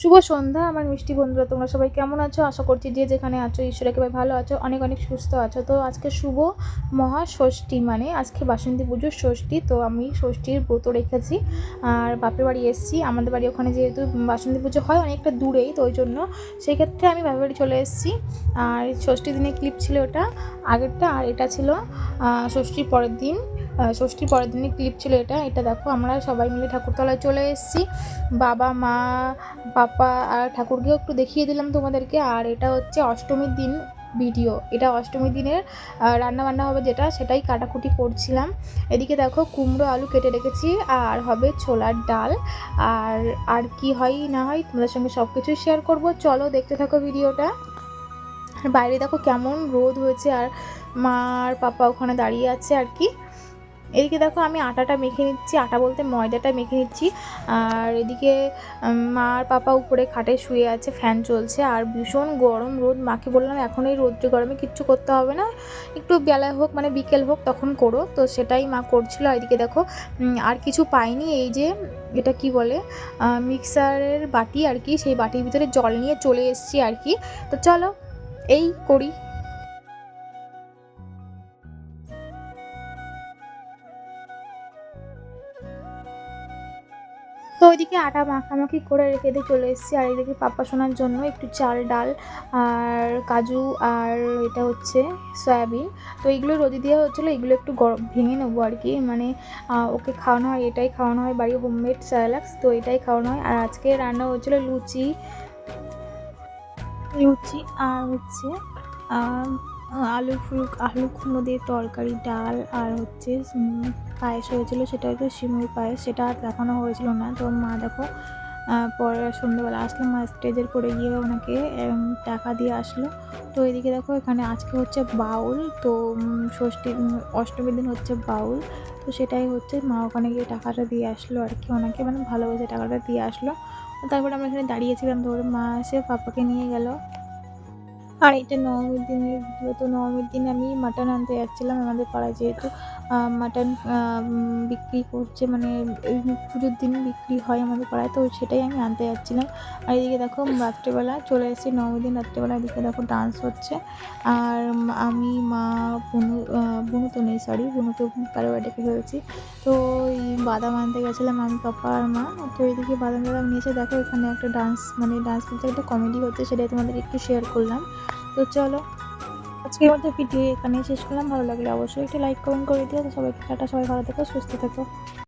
শুভ সন্ধ্যা, আমার মিষ্টি বন্ধুরা, তোমরা সবাই কেমন আছো? আশা করছি যে যেখানে আছো, ঈশ্বর একেবারে ভালো আছো, অনেক অনেক সুস্থ আছো। তো আজকে শুভ মহা ষষ্ঠী মানে আজকে বাসন্তী পুজোর ষষ্ঠী, তো আমি ষষ্ঠীর ব্রত রেখেছি। আর বাপের বাড়ি এসেছি, আমাদের বাড়ি ওখানে যেহেতু বাসন্তী পুজো হয় অনেকটা দূরেই, তো ওই জন্য সেই ক্ষেত্রে আমি বাপের বাড়ি চলে এসেছি। আর ষষ্ঠী দিনের ক্লিপ ছিল ওটা, আগেরটা, আর এটা ছিল ষষ্ঠীর পরের দিন। ষষ্ঠীর পরের দিনের ক্লিপ ছিল এটা। এটা দেখো, আমরা সবাই মিলে ঠাকুরতলায় চলে এসেছি। বাবা, মা, পাপা আর ঠাকুরকেও একটু দেখিয়ে দিলাম তোমাদেরকে। আর এটা হচ্ছে অষ্টমীর দিন ভিডিও এটা অষ্টমীর দিনের রান্না বান্না হবে যেটা, সেটাই কাটাকুটি করছিলাম। এদিকে দেখো, কুমড়ো আলু কেটে রেখেছি, আর হবে ছোলার ডাল। আর আর কি হয় না হয় তোমাদের সঙ্গে সব কিছুই শেয়ার করব। চলো দেখতে থাকো ভিডিওটা বাইরে দেখো কেমন রোদ হয়েছে, আর মা আর পাপা ওখানে দাঁড়িয়ে আছে আর কি। এদিকে দেখো আমি আটাটা মেখে নিচ্ছি, আটা বলতে ময়দাটা মেখে নিচ্ছি। আর এদিকে মা আর পাপা উপরে খাটে শুয়ে আছে, ফ্যান চলছে। আর ভীষণ গরম রোদ, মাকে বললাম, এখন এই রোদ্রে গরমে কিচ্ছু করতে হবে না। একটু বেলা হোক মানে বিকেল হোক, তখন করো। তো সেটাই মা করছিল। এদিকে দেখো আর কিছু পাইনি। এই যে, এটা কি বলে মিক্সারের বাটি আর কি, সেই বাটির ভিতরে জল নিয়ে চলে এসেছি আর কি। তো চলো, এই করি। তো ওইদিকে আটা মাখামাখি করে রেখে দিয়ে চলে এসেছি। আর এদিকে পাপ্পা শোনার জন্য একটু চাল, ডাল আর কাজু আর এটা হচ্ছে সয়াবিন। তো এইগুলো রোদি দেওয়া হচ্ছিল এগুলো একটু গরম ভেঙে নেব আর কি। মানে ওকে খাওয়ানো হয়, এটাই খাওয়ানো হয় বাড়ি হোমমেড স্যালাক্স তো এটাই খাওয়ানো হয়। আর আজকে রান্না হচ্ছিল লুচি লুচি আর হচ্ছে আলু ফুল আলু কুমড়ো দিয়ে তরকারি, ডাল আর হচ্ছে পায়েস হয়েছিল। সেটা হচ্ছে সিমুই পায়েস, সেটা আর দেখানো হয়েছিল না। তো মা দেখো পরে সন্ধ্যেবেলা আসলো। মা স্টেজের পরে গিয়ে ওনাকে টাকা দিয়ে আসলো। তো এদিকে দেখো, এখানে আজকে হচ্ছে বাউল। তো ষষ্ঠী অষ্টমীর দিন হচ্ছে বাউল। তো সেটাই হচ্ছে মা ওখানে গিয়ে টাকাটা দিয়ে আসলো আর কি। ওনাকে মানে ভালোবেসে টাকাটা দিয়ে আসলো। তারপরে আমরা এখানে দাঁড়িয়েছিলাম। ধরে মা এসে পাপাকে নিয়ে গেল। আর এটা নবমীর দিনের ভিডিও তো নবমীর দিন আমি মাটন আনতে যাচ্ছিলাম আমাদের পাড়ায় যেহেতু। মাটন বিক্রি করছে মানে এই পুজোর দিন বিক্রি হয় আমাদের পাড়ায়, তো সেটাই আমি আনতে যাচ্ছিলাম। আর এদিকে দেখো রাত্রেবেলা চলে এসেছি নবমীর দিন রাত্রেবেলা এদিকে দেখো ডান্স হচ্ছে। আর আমি, মা, বুনু বুনু তো নেই সরি বুনুকে কারও ডেকে ফেলছি তো এই বাদাম আনতে গেছিলাম আমি পাপা আর মা। তো এদিকে বাদাম বাদাম নিয়েছে দেখো, এখানে একটা ডান্স মানে ডান্স বলতে একটা কমেডি হচ্ছে, সেটাই তোমাদের একটু শেয়ার করলাম। তো চলো। আজকের মতো ভিডিও এখানে শেষ করলাম। ভালো লাগলে অবশ্যই একটু লাইক কমেন্ট করে দিও। তো সবাইকে টাটা, সবাই ভালো থেকো, সুস্থ থেকো।